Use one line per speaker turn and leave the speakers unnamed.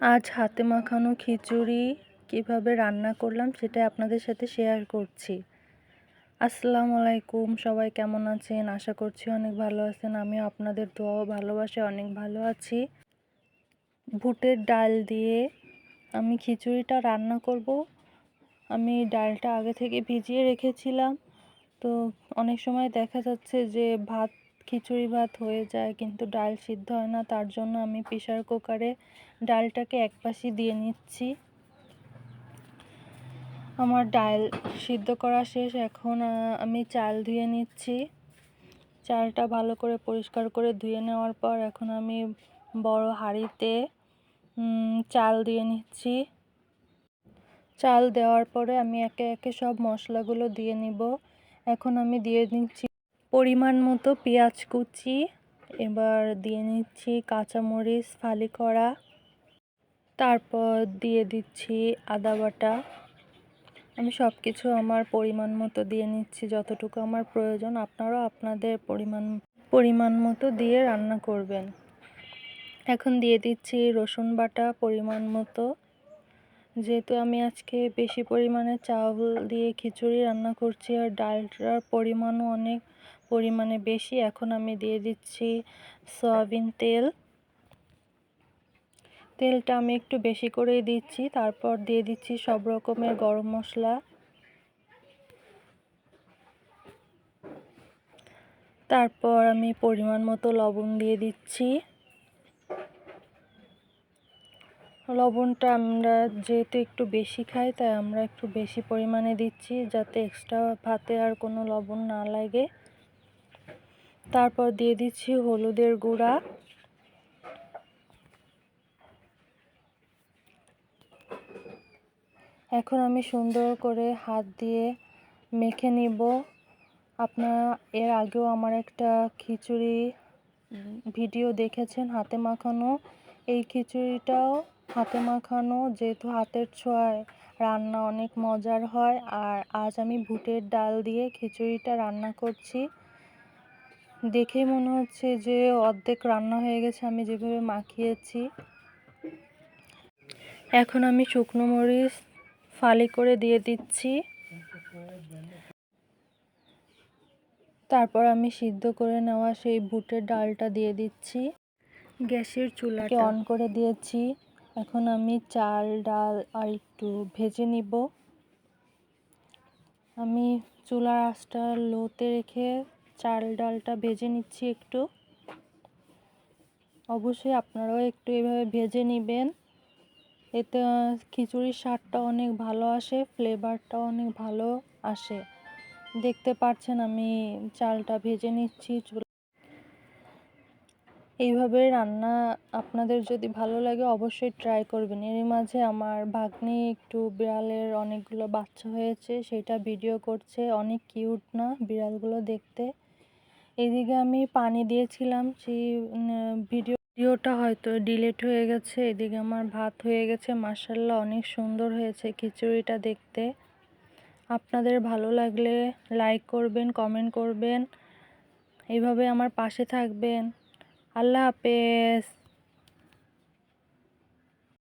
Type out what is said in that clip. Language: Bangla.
আজ হাতে মাখানো খিচুড়ি কীভাবে রান্না করলাম সেটা আপনাদের সাথে শেয়ার করছি। আসসালামু আলাইকুম, সবাই কেমন আছেন? আশা করছি অনেক ভালো আছেন। আমিও আপনাদের দোয়া ও ভালোবাসে অনেক ভালো আছি। বুটের ডাল দিয়ে আমি খিচুড়িটা রান্না করব। আমি ডালটা আগে থেকে ভিজিয়ে রেখেছিলাম। তো অনেক সময় দেখা যাচ্ছে যে ভাত খিচুড়ি ভাত হয়ে যায়, কিন্তু ডাল সিদ্ধ হয় না, তার জন্য আমি প্রেশার কুকারে ডালটাকে এক পাশে দিয়ে নিচ্ছি। আমার ডাল সিদ্ধ করা শেষ, এখন আমি চাল ধুয়ে নিচ্ছি। চালটা ভালো করে পরিষ্কার করে ধুয়ে নেওয়ার পর এখন আমি বড় হাঁড়িতে চাল দিয়ে নিচ্ছি। চাল দেওয়ার পরে আমি একে একে সব মশলাগুলো দিয়ে নিব। এখন আমি দিয়ে নিচ্ছি পরিমাণ মতো পেঁয়াজ কুচি, এবার দিয়ে নিচ্ছি কাঁচামরিচ, ফালি করা। তারপর দিয়ে দিচ্ছি আদা বাটা। আমি সব কিছু আমার পরিমাণ মতো দিয়ে নিচ্ছি, যতটুকু আমার প্রয়োজন। আপনারাও আপনাদের পরিমাণ পরিমাণ মতো দিয়ে রান্না করবেন। এখন দিয়ে দিচ্ছি রসুন বাটা পরিমাণ মতো। যেহেতু আমি আজকে বেশি পরিমাণে চাউল দিয়ে খিচুড়ি রান্না করছি আর ডালটার পরিমাণও অনেক পরিমাণে বেশি। এখন আমি দিয়ে দিচ্ছি সয়াবিন তেল। তেলটা আমি একটু বেশি করেই দিচ্ছি। তারপর দিয়ে দিচ্ছি সব রকমের গরম মশলা। তারপর আমি পরিমাণ মতো লবণ দিয়ে দিচ্ছি। লবণটা আমরা যেহেতু একটু বেশি খাই, তাই আমরা একটু বেশি পরিমাণে দিচ্ছি যাতে এক্সট্রা ভাতে আর কোনো লবণ না লাগে। তারপর দিয়ে দিচ্ছি হলুদের গুঁড়া। এখন আমি সুন্দর করে হাত দিয়ে মেখে নিব। আপনারা, এর আগেও আমার একটা খিচুড়ি ভিডিও দেখেছেন হাতে মাখানো। এই খিচুড়িটাও হাতে মাখানো, যেহেতু হাতের ছোঁয়ায় রান্না অনেক মজার হয়। আর আজ আমি বুটের ডাল দিয়ে খিচুড়িটা রান্না করছি। দেখেই মনে হচ্ছে যে অর্ধেক রান্না হয়ে গেছে আমি যেভাবে মাখিয়েছি। এখন আমি শুকনো মরিচ ফালি করে দিয়ে দিচ্ছি। তারপর আমি সিদ্ধ করে নেওয়া সেই বুটের ডালটা দিয়ে দিচ্ছি। গ্যাসের চুলাকে অন করে দিয়েছি। এখন আমি চাল ডাল আর একটু ভেজে নিব। আমি চুলার আঁচটা লোতে রেখে চাল ডালটা ভেজে নিচ্ছি একটু। অবশ্যই আপনারাও একটু এভাবে ভেজে নেবেন। এতে খিচুড়ির স্বাদটা অনেক ভালো আসে ফ্লেভারটাও অনেক ভালো আসে। দেখতে পাচ্ছেন আমি চালটা ভেজে নিচ্ছি এইভাবে রান্না আপনাদের যদি ভালো লাগে অবশ্যই ট্রাই করবেন। এর মাঝে আমার ভাগ্নি একটু বিড়ালের অনেকগুলো বাচ্চা হয়েছে, সেটা ভিডিও করছে। অনেক কিউট না বিড়ালগুলো দেখতে? এদিকে আমি পানি দিয়েছিলাম, সেই ভিডিও, ভিডিওটা হয়তো ডিলেট হয়ে গেছে। এদিকে আমার ভাত হয়ে গেছে। মার্শাল্লাহ অনেক সুন্দর হয়েছে খিচুড়িটা দেখতে। আপনাদের ভালো লাগলে লাইক করবেন, কমেন্ট করবেন। এইভাবে আমার পাশে থাকবেন। আল্লাহ হাফেজ।